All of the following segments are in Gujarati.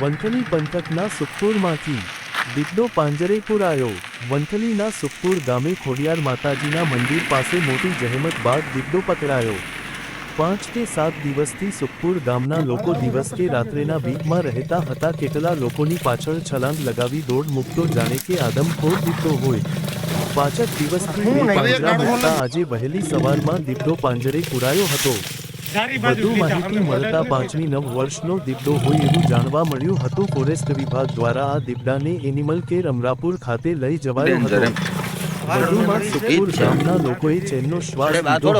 વંથલી પંથકના સુખપુરમાંથી. દીપડો પાંજરે પુરાયો. વંથલીના સુખપુર ગામે ખોડિયાર માતાજીના મંદિર પાસે મોટી જહેમત બાદ દીપડો પકડાયો. પાંચ કે સાત દિવસથી સુખપુર ગામના લોકો દિવસ કે રાત્રેના બીકમાં રહેતા હતા કેટલા લોકોની પાછળ છલાંગ લગાવી દોડ મૂકતો જાણે કે આદમખોર દીપડો હોય. પાંચક દિવસથી પાંજરા મૂકતા આજે વહેલી સવારમાં દીપડો પાંજરે પુરાયો હતો. વધુ માહિતી મળતા પાંચમી નવ વર્ષનો દીપડો હોય એવું જાણવા મળ્યું હતું. ફોરેસ્ટ વિભાગ દ્વારા આ દીપડાને એનિમલ કેર અમરાપુર ખાતે લઈ જવાયો હતો. વધુમાં છે. ગામના લોકોએ ચેનનો શ્વાસ લીધો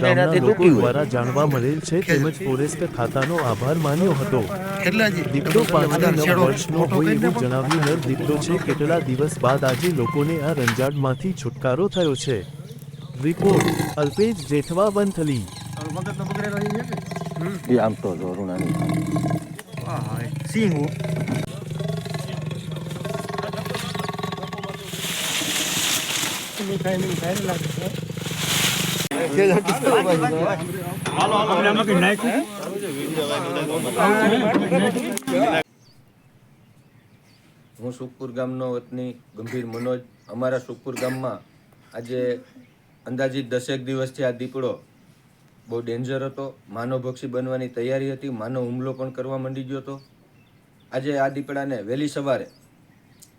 ગામના લોકો દ્વારા જાણવા મળેલ છે. તેમજ ફોરેસ્ટ ખાતાનો આભાર માન્યો હતો. કેટલા દીપડો પાંચમી નવ વર્ષનો હોય એવું જણાવ્યું નર દીપડો છે. કેટલા દિવસ બાદ આજે લોકોને આ રંજાડમાંથી છુટકારો થયો છે. રિપોર્ટ અલ્પેશ જેઠવા વંથલી. એ આમ તો જો રૂણાની સિંહ. હું સુખપુર ગામનો વતની ગંભીર મનોજ. અમારા સુખપુર ગામમાં આજે અંદાજિત દસેક દિવસથી આ દીપડો બહુ ડેન્જર હતો. માનવભક્ષી બનવાની તૈયારી હતી. માનવ હુમલો પણ કરવા માંડી ગયો હતો. આજે આ દીપડાને વહેલી સવારે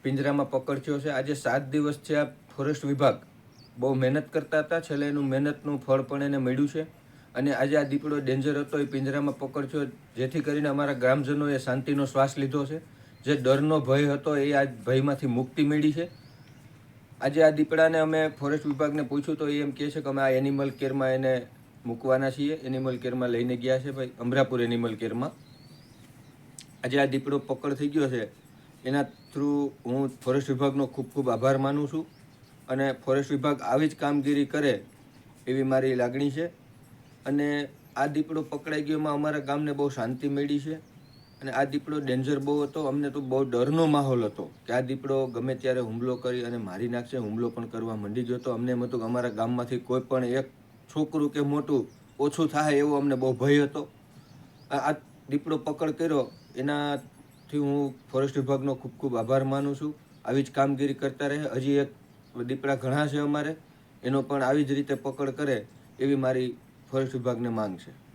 પિંજરામાં પકડ્યો છે. આજે સાત દિવસથી આ ફોરેસ્ટ વિભાગ. બહુ મહેનત કરતા હતા. છેલ્લે એનું મહેનતનું ફળ પણ એને મળ્યું છે. અને આજે આ દીપડો ડેન્જર હતો એ પિંજરામાં પકડ્યો જેથી કરીને અમારા ગ્રામજનોએ શાંતિનો શ્વાસ લીધો છે. જે ડરનો ભય હતો એ આ ભયમાંથી મુક્તિ મેળી છે. આજે આ દીપડાને અમે ફોરેસ્ટ વિભાગને પૂછ્યું તો એ એમ કહે છે કે અમે આ એનિમલ કેરમાં એને મૂકવાના છીએ એનિમલ કેરમાં લઈને ગયા છે ભાઈ, અમરાપુર એનિમલ કેરમાં આજે આ દીપડો પકડ થઈ ગયો છે. એના થ્રુ હું ફોરેસ્ટ વિભાગનો ખૂબ ખૂબ આભાર માનું છું. અને ફોરેસ્ટ વિભાગ આવી જ કામગીરી કરે એવી મારી લાગણી છે. અને આ દીપડો પકડાઈ ગયો એમાં અમારા ગામને બહુ શાંતિ મળી છે. અને આ દીપડો ડેન્જર બહુ હતો, અમને તો બહુ ડરનો માહોલ હતો કે આ દીપડો ગમે ત્યારે હુમલો કરી અને મારી નાખશે, હુમલો પણ કરવા મંડી ગયો હતો. અમને એમ હતું કે અમારા ગામમાંથી કોઈ પણ એક છોકરું કે મોટું ઓછું થાય એવો અમને બહુ ભય હતો. આ દીપડો પકડ કર્યો. એનાથી હું ફોરેસ્ટ વિભાગનો ખૂબ ખૂબ આભાર માનું છું. આવી જ કામગીરી કરતા રહે. હજી એક દીપડા ઘણા છે અમારે. એનો પણ આવી જ રીતે પકડ કરે એવી મારી ફોરેસ્ટ વિભાગને માંગ છે.